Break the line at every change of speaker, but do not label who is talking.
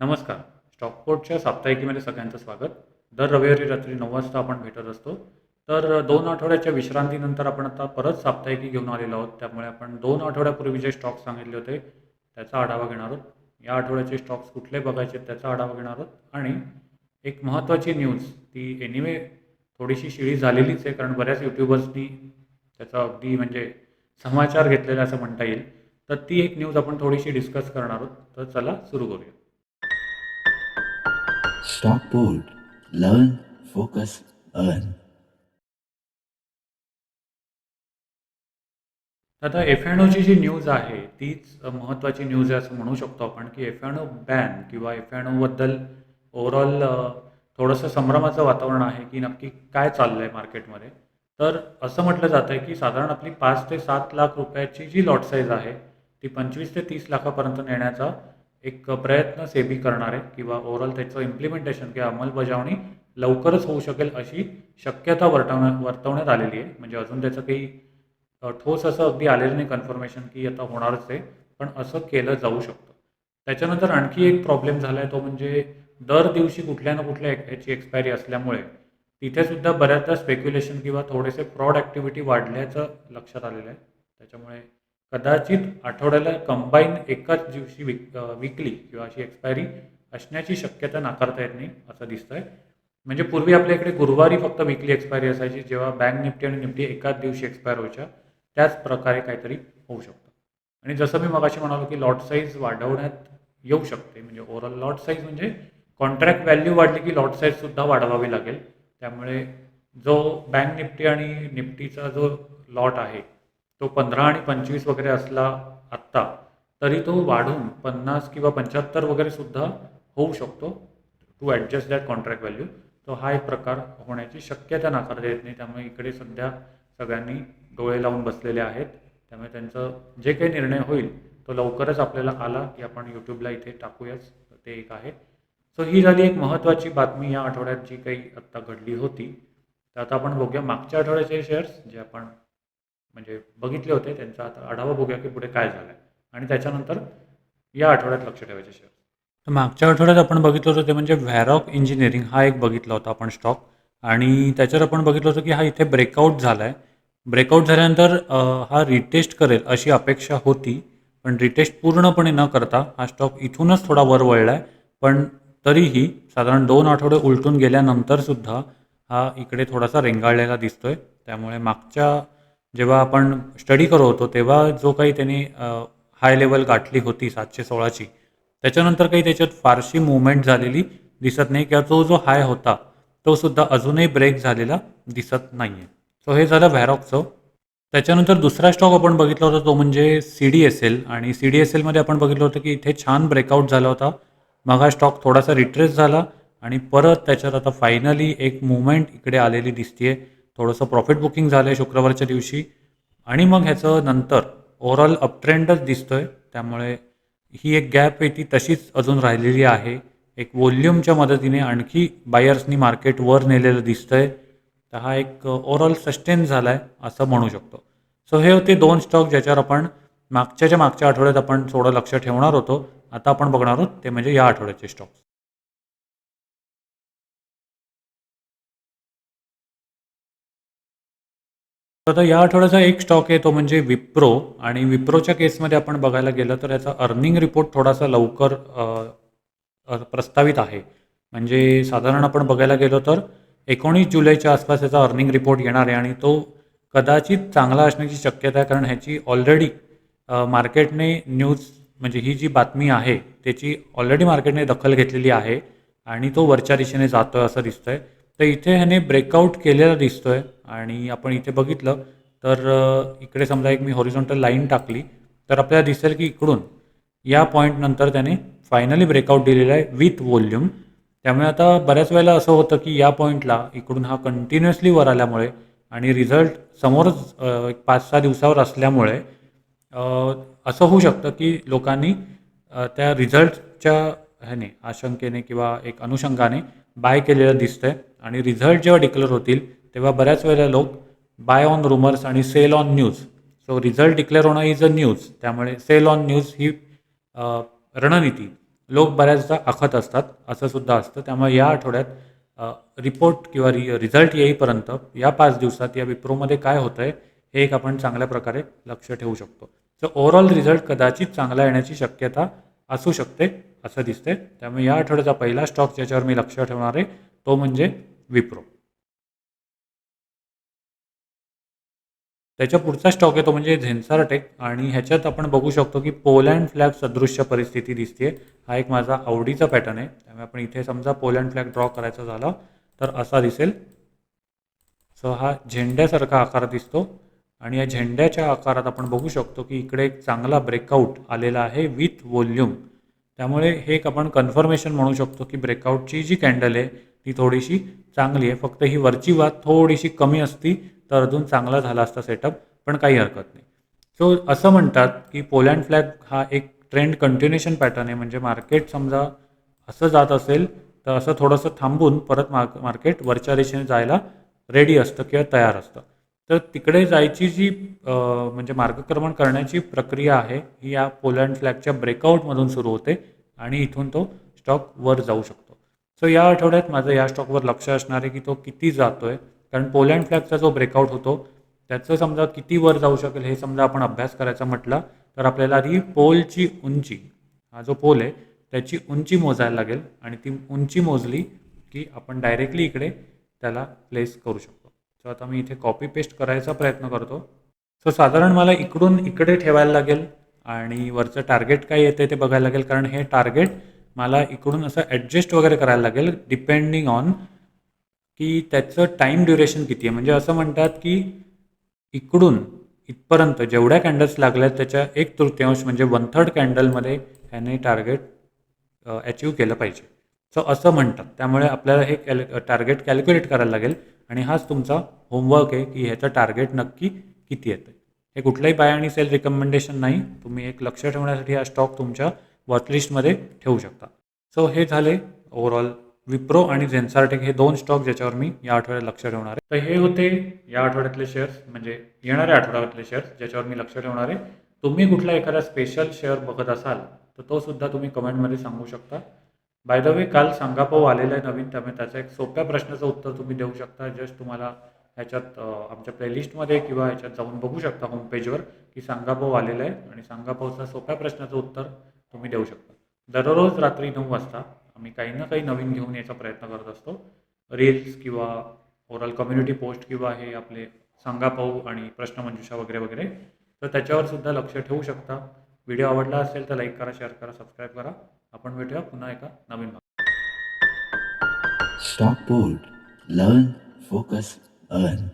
नमस्कार. स्टॉकपोर्टच्या साप्ताहिकीमध्ये सगळ्यांचं स्वागत. दर रविवारी रात्री नऊ वाजता आपण भेटत असतो. तर दोन आठवड्याच्या विश्रांतीनंतर आपण आता परत साप्ताहिकी घेऊन आलेलो आहोत. त्यामुळे आपण दोन आठवड्यापूर्वी जे स्टॉक्स सांगितले होते त्याचा आढावा घेणार आहोत. या आठवड्याचे स्टॉक्स कुठले बघायचे त्याचा आढावा घेणार आहोत. आणि एक महत्त्वाची न्यूज ती एनिवे थोडीशी शिळी झालेलीच आहे कारण बऱ्याच यूट्यूबर्सनी त्याचा अगदी म्हणजे समाचार घेतलेला असं म्हणता येईल. तर ती एक न्यूज आपण थोडीशी डिस्कस करणार आहोत. तर चला सुरू करूया.
Stockport. Learn, focus, earn.
आता एफ एन ओची जी न्यूज आहे तीच महत्त्वाची न्यूज आहे असं म्हणू शकतो आपण की एफ एन ओ बॅन किंवा एफ एन ओबद्दल ओव्हरऑल थोडंसं संभ्रमाचं वातावरण आहे की नक्की काय चाललं आहे मार्केटमध्ये तर असं म्हटलं जातं आहे की साधारण आपली पाच ते सात लाख रुपयाची जी लॉट साईज आहे ती पंचवीस ते तीस लाखापर्यंत नेण्याचा एक प्रयत्न सेबी करणार आहे किंवा ओव्हरऑल त्याचं इम्प्लिमेंटेशन किंवा अंमलबजावणी लवकरच होऊ शकेल अशी शक्यता वर्तवण्या वर्तवण्यात आलेली आहे. म्हणजे अजून त्याचं काही ठोस असं अगदी आलेलं नाही कन्फर्मेशन की आता होणारच आहे पण असं केलं जाऊ शकतं. त्याच्यानंतर आणखी एक प्रॉब्लेम झाला आहे तो म्हणजे दर दिवशी कुठल्या ना कुठल्या याची एक्सपायरी असल्यामुळे तिथेसुद्धा बऱ्याचदा स्पेक्युलेशन किंवा थोडेसे फ्रॉड ॲक्टिव्हिटी वाढल्याचं लक्षात आलेलं आहे. त्याच्यामुळे कदाचित आठवड्याला कंबाईन एकाच दिवशी विक विकली किंवा अशी एक्सपायरी असण्याची शक्यता नाकारता येत नाही असं दिसतंय. म्हणजे पूर्वी आपल्या इकडे गुरुवारी फक्त विकली एक्सपायरी असायची जेव्हा बँक निफ्टी आणि निफ्टी एकाच दिवशी एक्सपायर व्हायच्या त्याच प्रकारे काहीतरी होऊ शकतं. आणि जसं मी मगाशी म्हणालो की लॉट साईज वाढवण्यात येऊ शकते म्हणजे ओव्हरऑल लॉट साईज म्हणजे कॉन्ट्रॅक्ट व्हॅल्यू वाढली की लॉट साईजसुद्धा वाढवावी लागेल. त्यामुळे जो बँक निफ्टी आणि निफ्टीचा जो लॉट आहे तो पंधरा आणि पंचवीस वगैरे असला आत्ता तरी तो वाढून पन्नास किंवा पंच्याहत्तर वगैरे सुद्धा होऊ शकतो to adjust that contract value तो हा एक प्रकार होण्याची शक्यता नाकारता येत नाही. त्यामुळे इकडे सध्या सगळ्यांनी डोळे लावून बसलेले आहेत. त्यामुळे त्यांचं जे काही निर्णय होईल तो लवकरच आपल्याला आला की आपण यूट्यूबला इथे टाकूयाच. ते एक आहे. सो ही झाली एक महत्त्वाची बातमी या आठवड्यात जी काही आत्ता घडली होती. तर आता आपण बघूया मागच्या आठवड्याचे शेअर्स जे आपण म्हणजे बघितले होते त्यांचा आता आढावा बघूया की पुढे काय झालं आहे आणि त्याच्यानंतर या आठवड्यात लक्ष ठेवायचे शेअर तर मागच्या आठवड्यात आपण बघितलं होतं ते म्हणजे व्हॅरॉक इंजिनिअरिंग हा एक बघितला होता आपण स्टॉक आणि त्याच्यावर आपण बघितलं होतं की हा इथे ब्रेकआउट झाला आहे ब्रेकआउट झाल्यानंतर हा रिटेस्ट करेल अशी अपेक्षा होती पण रिटेस्ट पूर्णपणे न करता हा स्टॉक इथूनच थोडा वर वळला आहे पण तरीही साधारण दोन आठवडे उलटून गेल्यानंतरसुद्धा हा इकडे थोडासा रेंगाळलेला दिसतोय. त्यामुळे मागच्या जेव्हा आपण स्टडी करत होतो तेव्हा जो काही त्यांनी हाय लेवल गाठली होती सातशे सोळाची त्याच्यानंतर काही त्याच्यात फारशी मुवमेंट झालेली दिसत नाही किंवा तो जो हाय होता तो सुद्धा अजूनही ब्रेक झालेला दिसत नाही आहे सो हे झालं व्हॅरॉकचं त्याच्यानंतर दुसरा स्टॉक आपण बघितला होता तो म्हणजे सी डी एस एल आणि सी डी एस एलमध्ये आपण बघितलं होतं की इथे छान ब्रेकआउट झाला होता. मग हा स्टॉक थोडासा रिट्रेस झाला आणि परत त्याच्यात आता फायनली एक मुवमेंट इकडे आलेली दिसतीये. थोडंसं प्रॉफिट बुकिंग झालं आहे शुक्रवारच्या दिवशी. आणि मग ह्याचं नंतर ओव्हरऑल अपट्रेंडच दिसतो आहे त्यामुळे ही एक गॅप आहे ती तशीच अजून राहिलेली आहे. एक वॉल्यूमच्या मदतीने आणखी बायर्सनी मार्केट वर नेलेलं आहे तर हा एक ओव्हरऑल सस्टेन झाला आहे असं म्हणू शकतो. सो हे होते दोन स्टॉक ज्याच्यावर आपण मागच्याच्या मागच्या आठवड्यात आपण थोडं लक्ष ठेवणार होतो. आता आपण बघणार आहोत ते म्हणजे या आठवड्याचे स्टॉक्स तर आता या आठवड्याचा एक स्टॉक आहे तो म्हणजे विप्रो. आणि विप्रोच्या केसमध्ये आपण बघायला गेलं तर याचा अर्निंग रिपोर्ट थोडासा लवकर प्रस्तावित आहे. म्हणजे साधारण आपण बघायला गेलो तर एकोणीस जुलैच्या आसपास याचा अर्निंग रिपोर्ट येणार आहे आणि तो कदाचित चांगला असण्याची शक्यता आहे कारण ह्याची ऑलरेडी मार्केटने न्यूज म्हणजे ही जी बातमी आहे त्याची ऑलरेडी मार्केटने दखल घेतलेली आहे आणि तो वरच्या दिशेने जातोय असं दिसतंय. तर इथे ह्याने ब्रेकआउट केलेला दिसतोय. आणि आपण इथे बघितलं तर इकडे समजा एक मी हॉरिझॉन्टल लाईन टाकली तर आपल्याला दिसेल की इकडून या पॉईंटनंतर त्याने फायनली ब्रेकआउट दिलेला आहे विथ व्हॉल्यूम त्यामुळे आता बऱ्याच वेळेला असं होतं की या पॉईंटला इकडून हा कंटिन्युअसली वर आल्यामुळे आणि रिझल्ट समोरच एक पाच सहा दिवसावर असल्यामुळे असं होऊ शकतं की लोकांनी त्या रिझल्टच्या ह्याने आशंकेने किंवा एक अनुषंगाने बाय केलेलं दिसतंय आणि रिझल्ट जेव्हा डिक्लेअर होतील तेव्हा बऱ्याच वेळेला लोक बाय ऑन रुमर्स आणि sell on news so result declare होणं इज अ न्यूज त्यामुळे सेल ऑन न्यूज ही रणनीती. लोक बऱ्याचदा आखत असतात. असं सुद्धा असतं. त्यामुळे या आठवड्यात रिपोर्ट किंवा रि रिझल्ट येईपर्यंत या पाच दिवसात या विप्रोमध्ये काय होतं आहे हे एक आपण चांगल्या प्रकारे लक्ष ठेवू शकतो. सो ओव्हरऑल रिझल्ट कदाचित चांगला येण्याची शक्यता असू शकते असं दिसते त्यामुळे या आठवड्याचा पहिला स्टॉक ज्याच्यावर मी लक्ष ठेवणार आहे तो म्हणजे विप्रो. त्याच्या पुढचा स्टॉक आहे तो म्हणजे झेन्सार टेक. आणि ह्याच्यात आपण बघू शकतो की पोलँड फ्लॅग सदृश्य परिस्थिती दिसते हा एक माझा आवडीचा पॅटर्न आहे. त्यामुळे आपण इथे समजा पोलँड फ्लॅग ड्रॉ करायचा झाला तर असा दिसेल. सो हा झेंड्यासारखा आकार दिसतो. आणि या झेंड्याच्या आकारात आपण बघू शकतो की इकडे एक चांगला ब्रेकआउट आलेला आहे विथ व्हॉल्यूम त्यामुळे हे एक आपण कन्फर्मेशन म्हणू शकतो की ब्रेकआउटची जी कॅन्डल आहे ती थोडीशी चांगली आहे. फक्त ही वरची वाद थोडीशी कमी असती. तर अजून चांगला झाला असता सेटअप पण काही हरकत नाही. सो असं म्हणतात की पोलँड फ्लॅग हा एक ट्रेंड कंटिन्युएशन पॅटर्न आहे. म्हणजे मार्केट समजा असं जात असेल तर असं थोडंसं थांबून परत मार्क मार्केट वरच्या दिशेने जायला रेडी असतं किंवा तयार असतं. तर तिकडे जायची जी म्हणजे मार्गक्रमण करण्याची प्रक्रिया आहे ही या पोलँड फ्लॅगच्या ब्रेकआउटमधून सुरू होते आणि इथून तो स्टॉक वर जाऊ शकतो. सो या आठवड्यात माझं या स्टॉकवर लक्ष असणार आहे की तो किती जातो आहे कारण पोलँड फ्लॅगचा जो ब्रेकआउट होतो त्याचं समजा किती वर जाऊ शकेल हे समजा आपण अभ्यास करायचा म्हटला तर आपल्याला आधी पोलची उंची हा जो पोल आहे त्याची उंची मोजायला लागेल आणि ती उंची मोजली की आपण डायरेक्टली इकडे त्याला प्लेस करू शकतो. सो आता मी इथे कॉपी पेस्ट करायचा प्रयत्न करतो. सो साधारण मला इकडून इकडे ठेवायला लागेल आणि वरचं टार्गेट काय येते ते बघायला लागेल कारण हे टार्गेट मला इकडून असं ॲडजस्ट वगैरे करायला लागेल डिपेंडिंग ऑन की त्याचं टाईम ड्युरेशन किती आहे? म्हणजे असं म्हणतात की इकडून इथपर्यंत जेवढ्या कॅन्डल्स लागल्यात त्याच्या एक तृतीयांश म्हणजे वन थर्ड कॅन्डलमध्ये ह्याने टार्गेट अचीव केलं पाहिजे. सो असं म्हणतात. त्यामुळे आपल्याला हे कॅल टार्गेट कॅल्क्युलेट करायला लागेल. आणि हाच तुमचा होमवर्क आहे की ह्याचं टार्गेट नक्की किती येतं हे कुठलंही बाय आणि सेल रिकमेंडेशन नाही. तुम्ही एक लक्ष ठेवण्यासाठी हा स्टॉक तुमच्या वॉचलिस्टमध्ये ठेवू शकता. सो हे झाले ओव्हरऑल विप्रो आणि झेन्सार्टेक हे दोन स्टॉक ज्याच्यावर मी या आठवड्यात लक्ष ठेवणार आहे. तर हे होते या आठवड्यातले शेअर्स म्हणजे येणाऱ्या आठवड्यातले शेअर्स ज्याच्यावर मी लक्ष ठेवणार आहे. तुम्ही कुठला एखादा स्पेशल शेअर बघत असाल तर तो सुद्धा तुम्ही कमेंटमध्ये सांगू शकता. बाय द वे काल सांगापाऊ आलेला आहे नवीन त्यामुळे त्याचा एक सोप्या प्रश्नाचं उत्तर तुम्ही देऊ शकता. जस्ट तुम्हाला ह्याच्यात आमच्या प्लेलिस्टमध्ये किंवा ह्याच्यात जाऊन बघू शकता होमपेजवर की सांगापाऊ आलेला आहे आणि सांगापाऊचा सोप्या प्रश्नाचं उत्तर तुम्ही देऊ शकता. दररोज रात्री नऊ वाजता आम्ही काही ना काही नवीन घेऊन यायचा प्रयत्न करत असतो. रील्स किंवा ओरल कम्युनिटी पोस्ट किंवा हे आपले सांगापाऊ आणि प्रश्नमंजुषा वगैरे वगैरे. तर त्याच्यावर सुद्धा लक्ष ठेवू शकता. व्हिडिओ आवडला असेल तर लाईक करा शेअर करा सबस्क्राईब करा. आपण भेटूया पुन्हा एका नवीन भागात.
Board learn focus earn